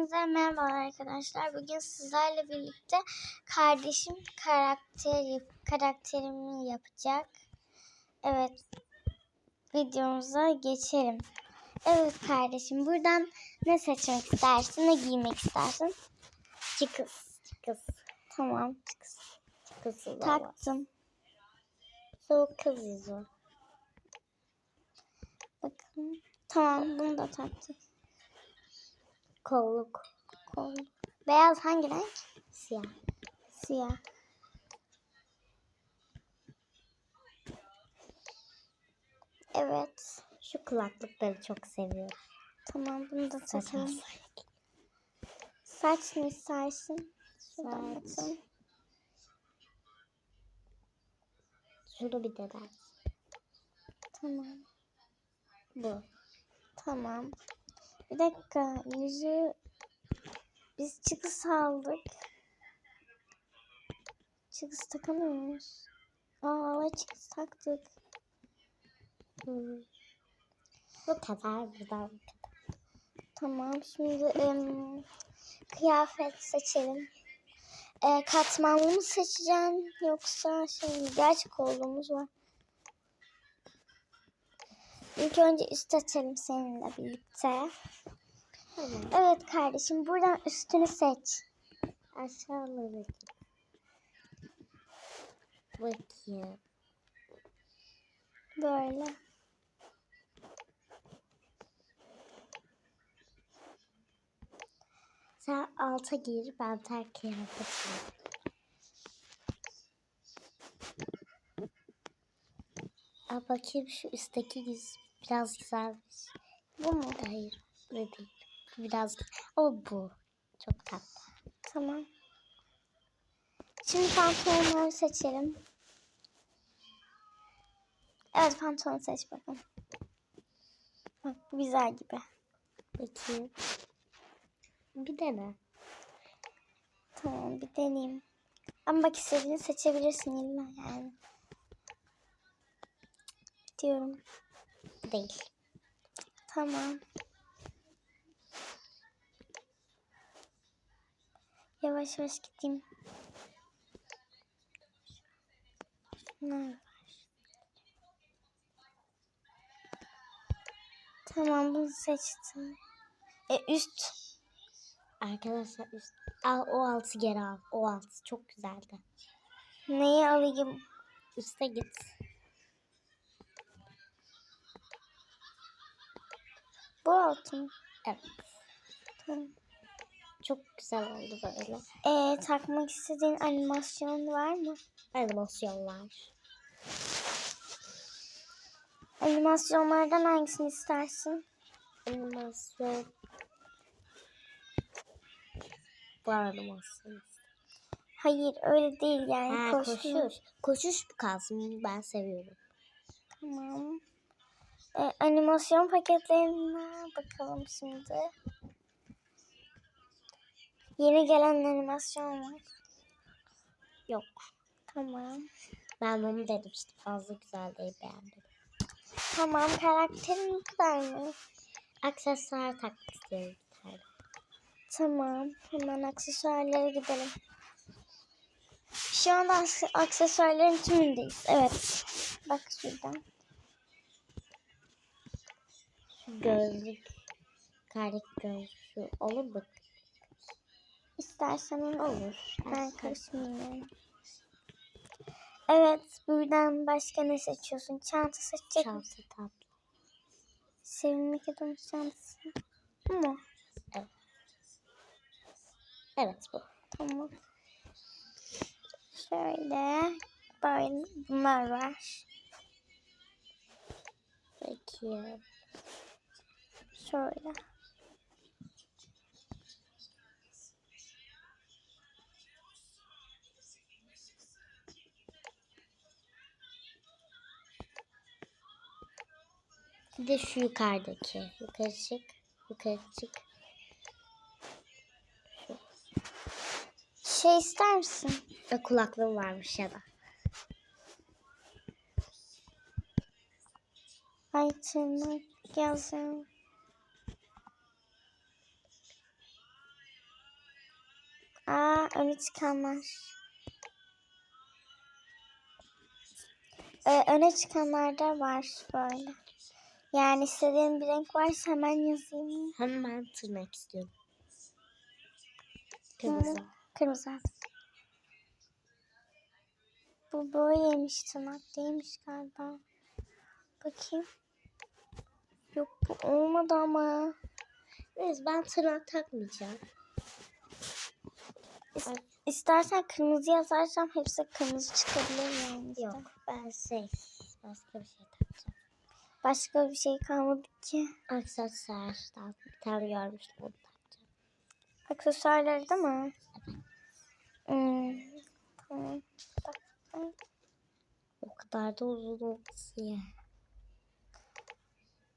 Hepinize merhaba arkadaşlar. Bugün sizlerle birlikte kardeşim karakter karakterimi yapacak. Evet. Videomuza geçelim. Evet kardeşim buradan ne seçmek istersin? Ne giymek istersin? Çıkız. Çıkız. Tamam. Da var. Taktım. Soğuk kız yüzü. Bakın. Tamam bunu da taktım. Kolluk. Kol. Beyaz hangi renk? Siyah. Siyah. Evet. Şu kulaklıkları çok seviyorum. Tamam bunu da takalım. Saç ne istersin? Saç. Şunu bir de ver. Tamam. Bu. Tamam. Bir dakika. Yüzü biz çıkış aldık. Çıkış takamıyor muyuz? Aa evet çıkış taktık. Hmm. Bu kadar buradan. Tamam. Şimdi em, kıyafet seçelim. E, katmanlı mı seçeceğim yoksa şey mi? gerçek olduğumuz var. İlk önce üst açalım seninle birlikte. Tamam. Evet kardeşim buradan üstünü seç. Aşağılara git. Bakayım. Böyle. Sen alta gir, ben ter kıyafet giyeyim. Aa, bakayım şu üstteki yüz biraz güzelmiş. Bu mu? Hayır, bu değil. Bu biraz ama bu çok tatlı. Tamam. Şimdi pantolonları seçelim. Evet pantolon seç bakalım. Bak bu güzel gibi. Bakayım. Bir dene. Tamam bir deneyeyim. Ama bak istediğini seçebilirsin illa yani. Diyorum. Değil. Tamam. Yavaş yavaş gideyim. Var. Tamam bunu seçtim. E üst. Arkadaşlar üst. Al o altı geri al. O altı çok güzeldi. Neyi alayım? Üste git. Bu altın. Evet. Tamam. Çok güzel oldu böyle. E, takmak istediğin animasyon var mı? Animasyonlar. Animasyonlardan hangisini istersin? Animasyon. Bu animasyon. Hayır öyle değil yani. Ha, koşma. koşuş. Koşuş kalsın. Ben seviyorum. Tamam. E, animasyon paketlerine bakalım şimdi. Yeni gelen animasyon var. Yok. Tamam. Ben onu dedim işte. Fazla güzel değil beğendim. Tamam karakterin bu kadar mı? Aksesuar takmak istiyorum bir tane. Tamam. Hemen aksesuarlara gidelim. Şu anda akse- aksesuarların tümündeyiz. Evet. Bak şuradan. Gözlük. Kardaki gözlüğü olur mu? İstersen Olur. Ben karışmıyorum. Evet, buradan başka ne seçiyorsun? Çanta seçecek misin? Çanta tatlı. Sevinmek adamın çantası. Bu mu? Evet bu. Tamam. Şöyle. Böyle bunlar var. Peki. Şöyle. Bir de şu yukarıdaki. Yukarı çık. Yukarı çık. Şey ister misin? Ve kulaklığım varmış ya da. Ay tırnak yazıyorum. Öne çıkanlar. Ee, öne çıkanlarda var böyle. Yani istediğin bir renk varsa hemen yazayım. Hemen tırnak istiyorum. Kırmızı. Kırmızı. Bu böyleymiş tırnak değilmiş galiba. Bakayım. Yok bu olmadı ama. Neyse ben tırnak takmayacağım. İs- İstersen kırmızı yazarsam hepsi kırmızı çıkabilir yani. işte. Yok ben şey başka bir şey takacağım. Başka bir şey kalmadı ki. Aksesuardan bir tane görmüştüm onu takacağım. Aksesuarları da mı? Hmm. Tamam. Bak. O kadar da uzun olmasın ya.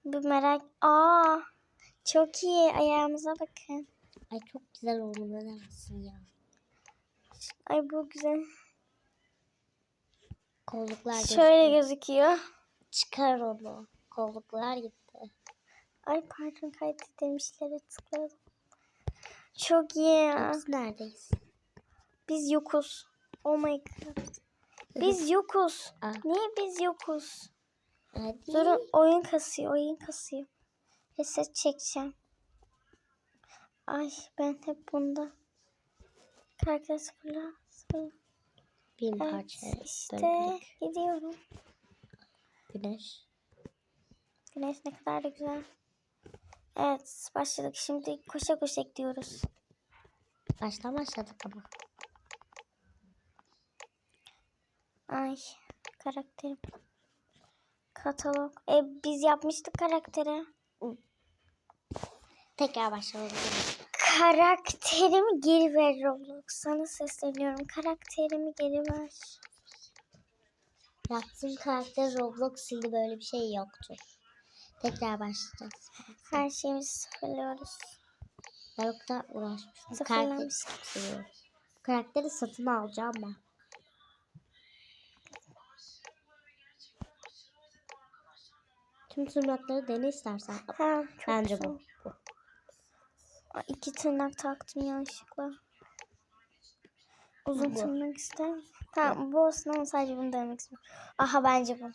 Bir merak. Aa, çok iyi. Ayağımıza bakın. Ay çok güzel oldu ne dersin ya. Ay bu güzel. Kolluklar Şöyle gözüküyor. Çıkar onu. Kolluklar gitti. Ay pardon kaydedilmişlere tıkladım. Çok iyi ya. Biz neredeyiz? Biz yokuz. Oh my god. Biz yokuz. Aa. Niye biz yokuz? Hadi. Durun oyun kasıyor, oyun kasıyor. Reset çekeceğim. Ay ben hep bunda. Karakter sıfırla. sıfırla. Bin Evet parça. işte dönmek. gidiyorum. Güneş. Güneş ne kadar da güzel. Evet başladık. Şimdi koşa koşa gidiyoruz. Baştan başladık ama. Ay karakterim. Katalog. E biz yapmıştık karakteri. Tekrar başlayalım. Karakterimi geri ver Roblox. Sana sesleniyorum. Karakterimi geri ver. Yaptığım karakter Roblox sildi böyle bir şey yoktur. Tekrar başlayacağız. Her şeyimizi sıfırlıyoruz. Uğraşmıştım. Sıfırlamış. Karakteri. Karakteri satın alacağım ben. Tüm tırnakları dene istersen. Ha, Bence güzel. bu. Ay, İki tırnak taktım yanlışlıkla. Uzun Bu. tırnak ister? Tamam bu olsun ama sadece bunu denemek istiyorum. Aha bence bu.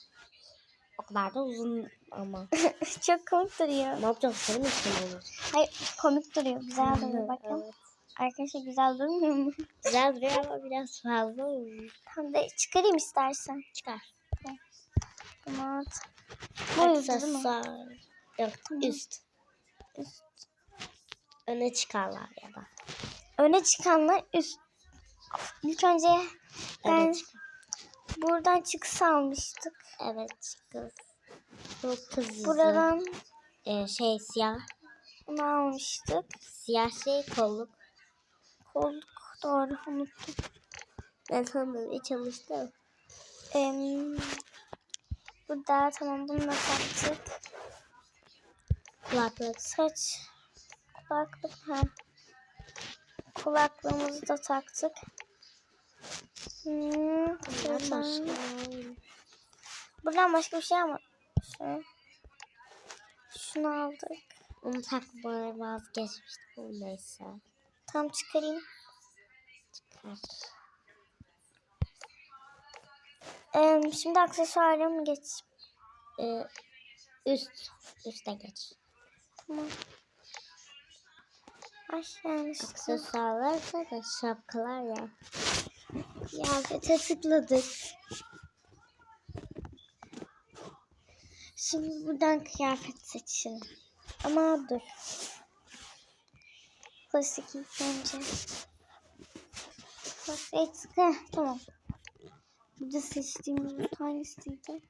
O kadar da uzun ama. Çok komik duruyor. ne yapacağız? Senin için olur. Hayır komik duruyor. Güzel duruyor. Bakın. Evet. Arkadaşlar güzel durmuyor mu? Güzel duruyor ama biraz fazla olur. Tamam da çıkarayım istersen. Çıkar. Tamam. Bu yüzde değil mi? Yok üst. Üst. Öne çıkarlar ya da. Öne çıkanlar üst. İlk önce ben çıkar. buradan çıkış almıştık. Evet kız. Bu kız. Buradan Ee, şey siyah. bunu almıştık. Siyah şey kolluk. Kolluk doğru unuttum. Ben sanırım çalıştım. Em, burada tamam bunu da taktık. Kulaklık. Saç kulaklık ha. Kulaklığımızı da taktık. Hmm, buradan, başka. buradan başka bir şey ama şu. Şunu aldık. Onu takmaya vazgeçmiştim. Neyse. Tam çıkarayım. Çıkar. Em, şimdi aksesuara mı geç? Ee, üst. Üste geç. Tamam. Yanlışlıkla. Aksesuarlar da şapkalar ya. Kıyafete tıkladık. Şimdi buradan kıyafet seçelim. Ama dur. Klasik ilk önce. Klasik. Heh, tamam. Burada seçtiğimiz bir tanesiydi.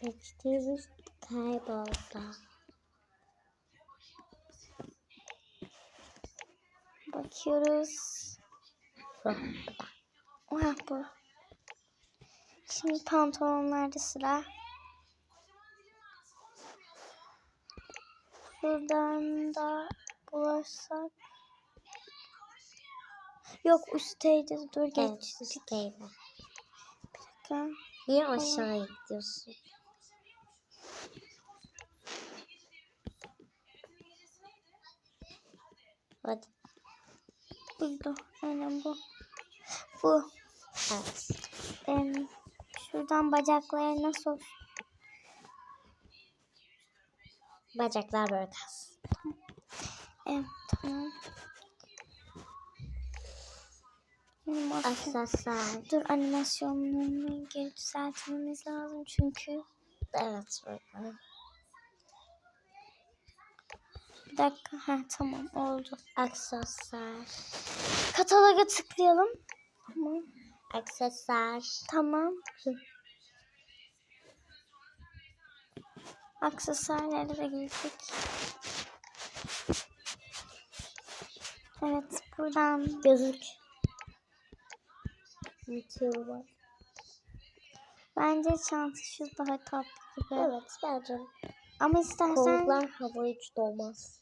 Seçtiğimiz kayboldu. Bakıyoruz. Bu. Ha bu. Şimdi pantolonlarda sıra. Buradan da bularsak. Yok üstteydi. Dur Evet, geç. üstteydi. dakika. Niye aşağıya gidiyorsun? Hadi. Buydu. Aynen bu. Bu. Evet. Em, şuradan bacakları nasıl? Bacaklar böyle kalsın. Evet tamam. Aksesuar. Dur animasyonlarını geri düzeltmemiz lazım çünkü. Evet böyle. Bir dakika. Ha tamam oldu. Aksesuar. Kataloga tıklayalım. Tamam. Aksesuar. Tamam. Aksesuarlara da girdik. Evet buradan Gözlük. Bitiyor var. bence çanta şu daha tatlı gibi. Evet bence. Ama istersen Kolluklar hava hiç dolmaz.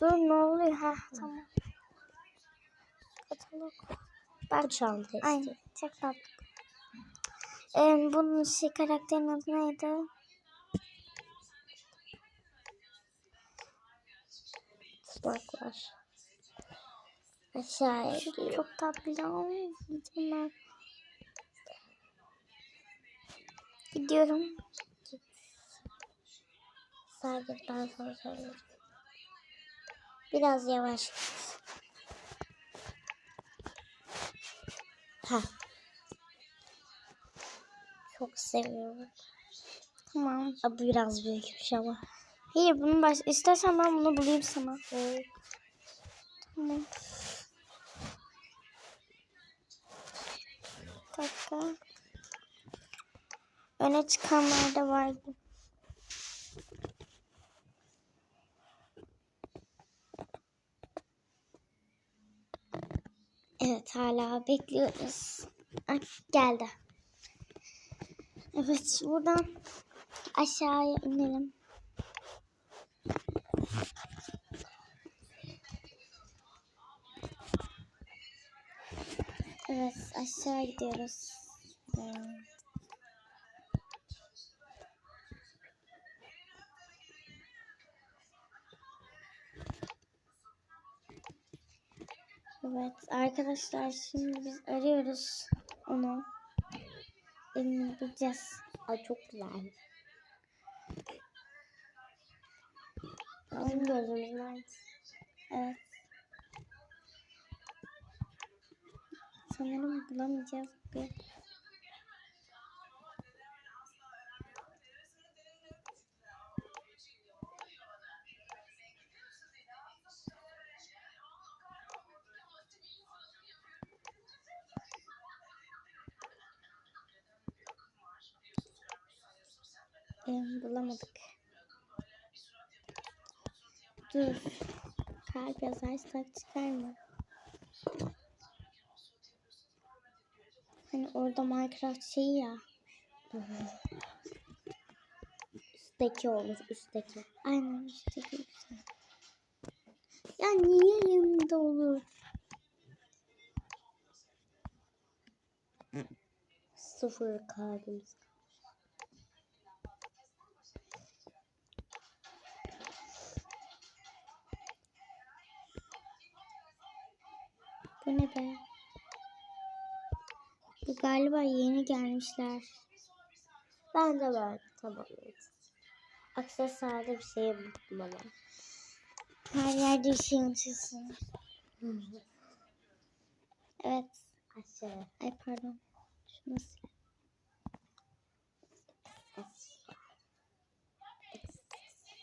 Dur ne oluyor? Ha tamam. Katalog. Bu çanta Ay istiyor. çok tatlı. Ee, bunun şey karakterin adı neydi? Tırnaklar. Aşağıya Şu gidiyor. çok tatlı. Gideyim ben. Gidiyorum. Saygıdan sonra söyleyeceğim. Biraz yavaş. Ha. Çok seviyorum. Tamam. Bu biraz büyükmüş ama. Hayır bunu baş... İstersen ben bunu bulayım sana. Evet. Tamam. Bir dakika. Öne çıkanlar da vardı. Evet hala bekliyoruz. Ay, geldi. Evet buradan aşağıya inelim. Evet aşağı gidiyoruz. Hmm. Arkadaşlar şimdi biz arıyoruz onu. Elini bulacağız. Ay çok güzel. Bizim gözümüzün aynısı. Evet. Sanırım bulamayacağız bir. Bulamadık. Dur. Kalp yazarsak çıkar mı? Hani orada Minecraft şeyi ya. Üstteki olur üstteki. Aynen işte güzel. Ya niye yanında olur? Sıfır kalbimiz. Bu ne be? Bu galiba yeni gelmişler. Ben de böyle. Tamam. Aksesuarda bir şey buldum ama. Her yerde ışığı yanıtıyorsun. Evet. Aşağı. Ay pardon. Şunu sil.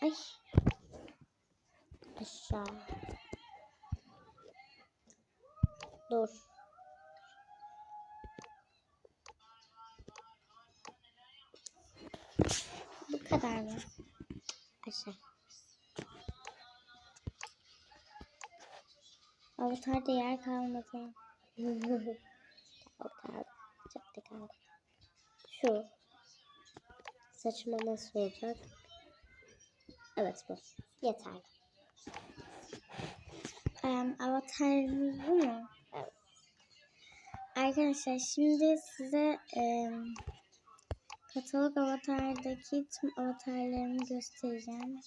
Ay. Aşağı. Dur. Bu kadar mı? Aşağı. Avatarda yer kalmadı. Çok da kaldı. Şu. Saçıma nasıl olacak? Evet bu. Yeterli. Um, avatarımız bu? Arkadaşlar şimdi size em, katalog avatardaki tüm avatarlarımı göstereceğim.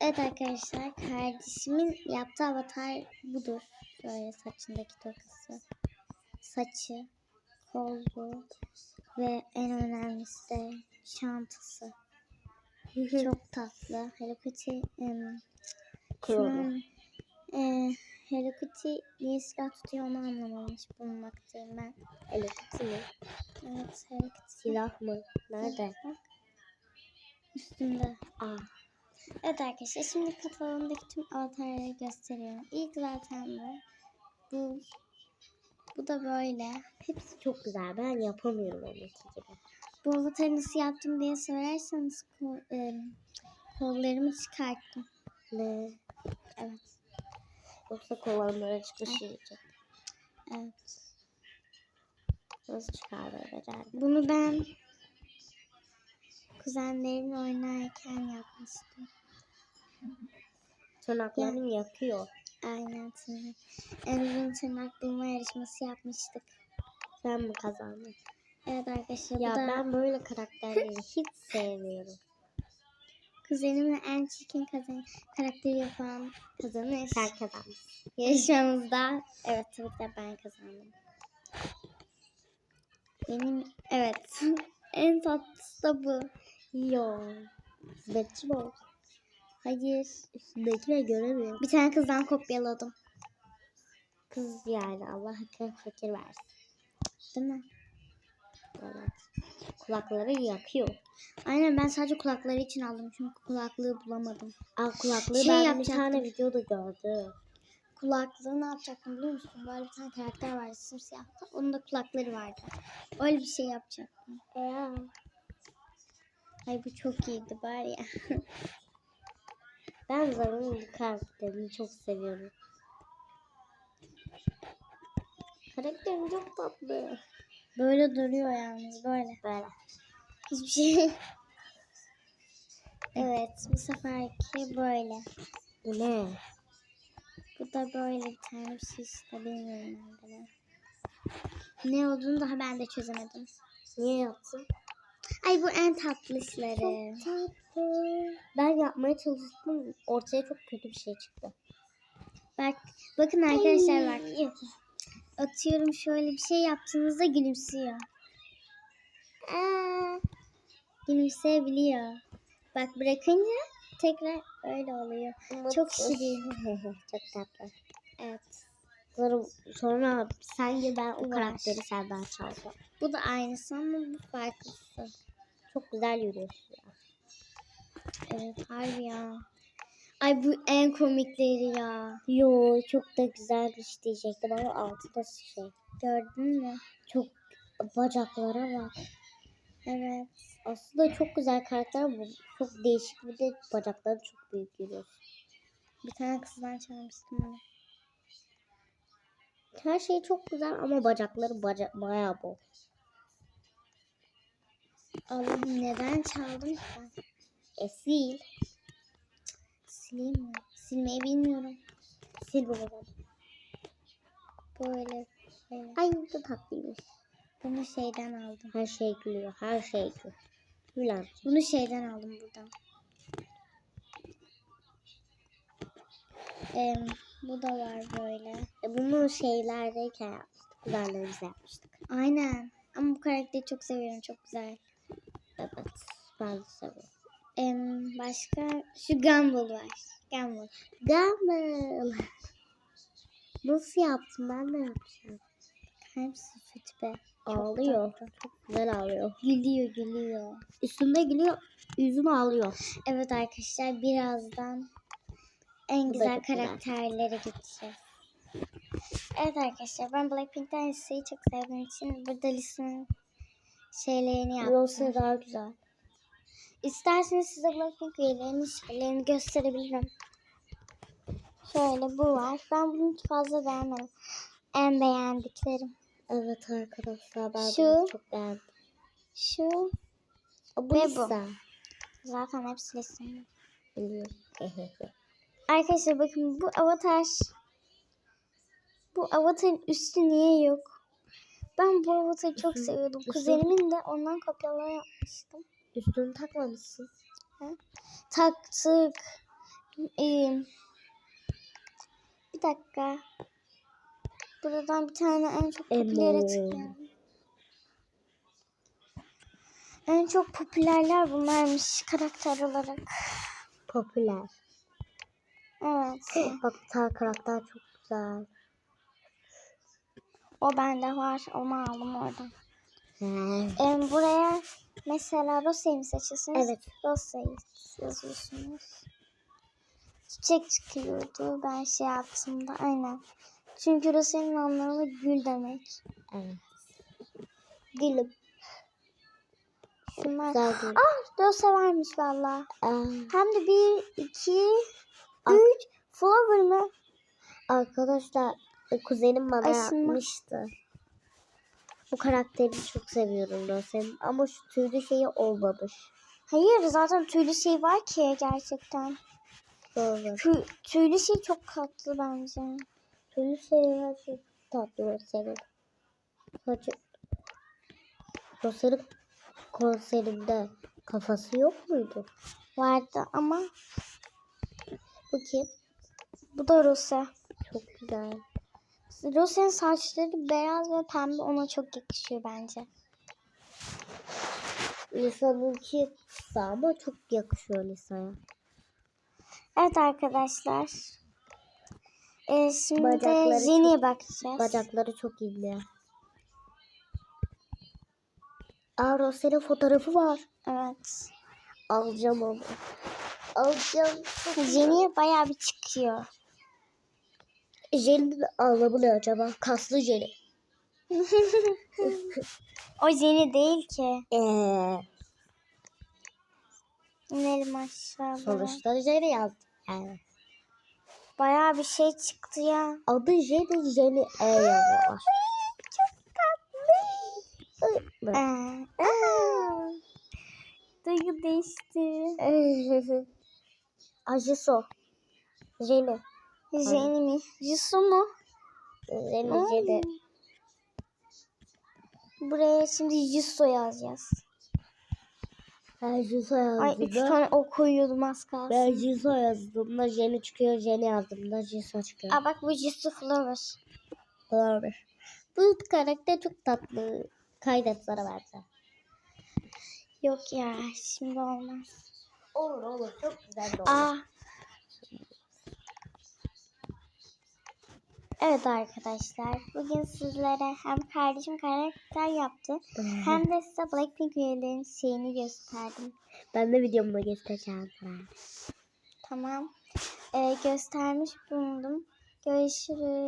Evet arkadaşlar kardeşimin yaptığı avatar budur. Böyle saçındaki tokası. Saçı, kollu ve en önemlisi de çantası. Çok tatlı. Hello Kitty Kurulu. an e, Hello Kitty niye silah tutuyor onu anlamamış bulunmaktayım ben. Elektrikli mi? Evet Hello Kitty. Silah mı? Nerede? Bak. Üstünde. Aa. Evet arkadaşlar şimdi katalogdaki tüm avatarları gösteriyorum. İlk zaten bu. Bu, bu da böyle. Hepsi çok güzel. Ben yapamıyorum onunki gibi. Bu avatarı nasıl yaptım diye sorarsanız ko- e, kollarımı çıkarttım. Ne? Evet. Yoksa kovanlara çıkmış yiyecek. Evet. Nasıl çıkardı becerdin? Bunu ben kuzenlerimle oynarken yapmıştım. Tırnaklarını yakıyor. Aynen tırnak. En uzun tırnak bulma yarışması yapmıştık. Sen mi kazandın? Evet arkadaşlar Ya da ben böyle karakterleri hiç sevmiyorum. Kuzenimle en çirkin kazan karakteri yapan kazanır. Sen kazandın. Yarışmamızda evet tabii ki ben kazandım. Benim evet en tatlısı da bu. Yo. Mi oldu? Hayır. Üstündekileri göremiyorum. Bir tane kızdan kopyaladım. Kız yani Allah hakkını fakir versin. Değil mi? Evet. Kulakları yakıyor. Aynen ben sadece kulakları için aldım çünkü kulaklığı bulamadım. Al kulaklığı Şey ben bir yapacaktım. tane videoda gördüm. Kulaklığı ne yapacaktım biliyor musun? Böyle bir tane karakter vardı simsiyahta. Onun da kulakları vardı. Öyle bir şey yapacaktım. Ya. Ay bu çok iyiydi bari ya. Ben Zara'nın bu karakterini çok seviyorum. Karakterim çok tatlı. Böyle duruyor yalnız böyle. Böyle. Hiçbir şey. evet bu seferki böyle. Ne? Bu da böyle bir tane bir şey işte bilmiyorum ben. Ne olduğunu daha ben de çözemedim. Niye yaptın? Ay bu en tatlışları. Tatlı. Ben yapmaya çalıştım. Ortaya çok kötü bir şey çıktı. Bak bakın arkadaşlar bak. Atıyorum şöyle bir şey yaptığınızda gülümsüyor. Aa, gülümseyebiliyor. Bak bırakınca tekrar öyle oluyor. Çok şirin. çok tatlı. Evet. Sonra, sonra sence ben o Var. karakteri senden çalacağım. Bu da aynısı ama bu farklısı. Çok güzel yürüyorsun ya. Evet harbi ya. Ay bu en komikleri ya. Yo çok da güzelmiş diyecektim ama altında şey. Gördün mü? Çok bacaklara bak. Evet. Aslında çok güzel karakter bu. Çok değişik bir de bacakları çok büyük yürüyorsun. Bir tane kızdan çalmıştım onu. Her şey çok güzel ama bacakları baca bayağı bol. Allah'ım neden çaldım ben? E sil. Sileyim mi? Silmeyi bilmiyorum. Sil bunu. Böyle. böyle. Ay bu tatlıymış. Bunu şeyden aldım. Her şey gülüyor. Her şey gülüyor. Gülen. Bunu şeyden aldım buradan. Em, bu da var böyle. E bunu şeylerdeyken yapmıştık. Kuzenlerimizle yapmıştık. Aynen. Ama bu karakteri çok seviyorum. Çok güzel. Evet. Ben de seviyorum. Em, başka şu Gumball var. Gumball. Gamble. Nasıl yaptın? Ben de yapacağım. Hepsi şu tipe. Ağlıyor. tatlı. Çok güzel ağlıyor. Gülüyor gülüyor. Üstünde gülüyor. Yüzüm ağlıyor. Evet arkadaşlar birazdan en Bu da güzel çok güzel. karakterlere geçeceğiz. Evet arkadaşlar ben Blackpink'ten listeyi çok sevdiğim için burada listenin şeylerini yaptım. Rose daha güzel. İsterseniz size Blackpink üyelerinin şeylerini gösterebilirim. Şöyle bu var. Ben bunu hiç fazla beğenmedim. En beğendiklerim. Evet arkadaşlar ben Şu. bunu çok beğendim. Şu Bu Ve bu. Lisa. zaten hepsi. Biliyorum. Arkadaşlar bakın bu avatar. Bu avatarın üstü niye yok? Ben bu avatarı çok seviyordum. Kuzenimin de ondan kopyalama yapmıştım. Üstünü takmamışsın. Taktık. İyiyim. Bir dakika. Buradan bir tane en çok popülere tıklayalım. En çok popülerler bunlarmış karakter olarak. Popüler. Evet. Bak tane karakter çok güzel. O bende var. Onu aldım oradan. He. Em, buraya mesela Rosa'yı mı seçiyorsunuz? Evet. Rosa'yı yazıyorsunuz. Çiçek çıkıyordu ben şey yaptığımda. Aynen. Çünkü Rosa'nın anlamı gül demek. Evet. Gülüm. Şunlar. Güzel. Ah Rosa varmış valla. Aa, Hem de bir, iki, üç. Flower mı? arkadaşlar kuzenim bana Aslında- yapmıştı. Bu karakteri çok seviyorum Rose'nin ama şu tüylü şeyi olmamış. Hayır zaten tüylü şey var ki gerçekten. Doğru. Tü, tüylü şey çok tatlı bence. Tüylü şeyler çok tatlı Rose'nin. Rose'nin konserinde kafası yok muydu? Vardı ama Bu kim? bu da Rosa. Çok güzel. Rosa'nın saçları beyaz ve pembe ona çok yakışıyor bence. Lisa'nınki kısa ama çok yakışıyor Lisa'ya. Evet arkadaşlar. Ee, şimdi Bacakları Jenny'e bakacağız. Bacakları çok ince. Aa Rose'nin fotoğrafı var. Evet. Alacağım onu. Alacağım. Jenny'e bayağı bir çıkıyor. Jel'in anlamı ne acaba? Kaslı jeli. O Jenny değil ki. Eee İnelim aşağıya. sonuçta jeli yazdım. Yani. Bayağı bir şey çıktı ya. Adı jeli jeli E yazıyorlar. Çok tatlı. Ee, aa. Duygu değişti. Ajiso. Jeli. Jenny mi? Jisoo mu? Jeli jeli. Buraya şimdi Jisoo yazacağız. Ben Jiso Ay iki yazdığımda. tane o koyuyordum az kalsın. Ben Jiso yazdığımda jeli çıkıyor. Jeli yazdığımda Jiso çıkıyor. Aa bak bu Jisoo Flower. Doğru. Bu karakter çok tatlı. Kaydet sana verse. Yok ya şimdi olmaz. Olur olur. Çok güzel de Aa. Evet arkadaşlar bugün sizlere hem kardeşim karakter yaptı hem de size Blackpink üyelerinin şeyini gösterdim. Ben de videomda göstereceğim sana. Tamam. Ee, göstermiş bulundum. Görüşürüz.